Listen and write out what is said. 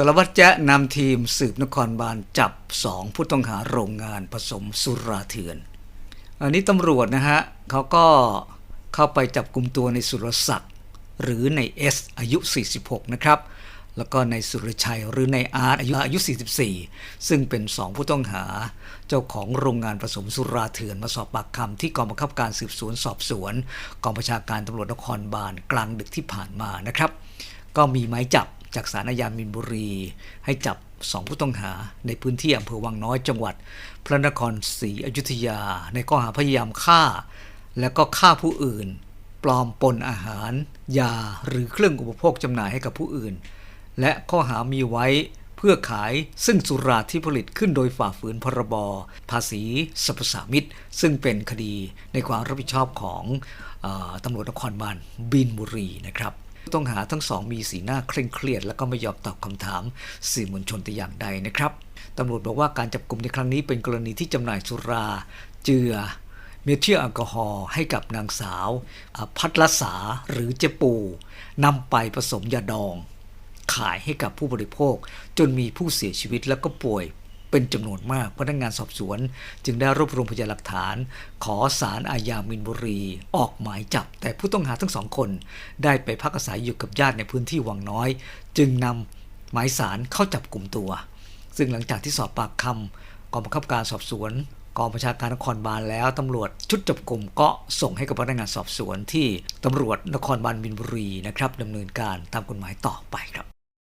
ารวัตรแจ๊นำทีมสืบนครบาลจับสองผู้ต้องหาโรงงานผสมสุราเถื่อน อันนี้ตำรวจนะฮะเขาก็เข้าไปจับกลุ่มตัวในสุรศักดิ์หรือในเอสอายุ 46 นะครับ แล้วก็ในสุรชัยหรือในอาร์ตอายุอายุ 44 ซึ่งเป็นสองผู้ต้องหาเจ้าของโรงงานผสมสุราเถื่อนมาสอบปากคำที่กองบังคับการสืบสวนสอบสวน กองประชาการตำรวจนครบาลกลางดึกที่ผ่านมานะครับ ก็มีหมายจับ จากสารอาญามินบุรี ให้จับสองผู้ต้องหาในพื้นที่อำเภอวังน้อยจังหวัด พระนครศรีอยุธยา ในข้อหาพยายามฆ่า และก็ฆ่าผู้อื่น ปลอมปนอาหาร ยาหรือเครื่องอุปโภคจำหน่ายให้กับผู้อื่น และข้อหามีไว้เพื่อขายซึ่งสุราที่ผลิตขึ้นโดยฝ่าฝืนพรบ ภาษีสรรพสามิตซึ่งเป็นคดีในความรับผิดชอบของอตำรวจนครบาลบินบุรีนะครับ ต้องหาทั้งสองมีสีหน้าเคร่งเครียด และก็ไม่ยอมตอบคำถามสื่อมวลชนแต่อย่างใดนะครับตำรวจบอกว่าการจับกลุ่มในครั้งนี้เป็นกรณีที่จำหน่ายสุรา เจือ เมทิลแอลกอฮอล์ให้กับนางสาวพัทรสาหรือเจปูนำไปผสมยาดอง ขายให้กับผู้บริโภค จนมีผู้เสียชีวิตแล้วก็ป่วย เป็นจำนวนมาก พนักงานสอบสวน จึงได้รวบรวมพยานหลักฐาน ขอสารอาญามินบุรี ออกหมายจับ แต่ผู้ต้องหาทั้งสองคน ได้ไปพักอาศัยอยู่กับญาติในพื้นที่วังน้อย จึงนำหมายสารเข้าจับกลุ่มตัว ซึ่งหลังจากที่สอบปากคำกองบังคับการสอบสวนกองประชาการนครบาลแล้วตำรวจชุดจับกลุ่มก็ส่งให้กับพนักงานสอบสวนที่ตำรวจนครบาลมินบุรีนะครับดำเนินการตามกฎหมายต่อไปครับ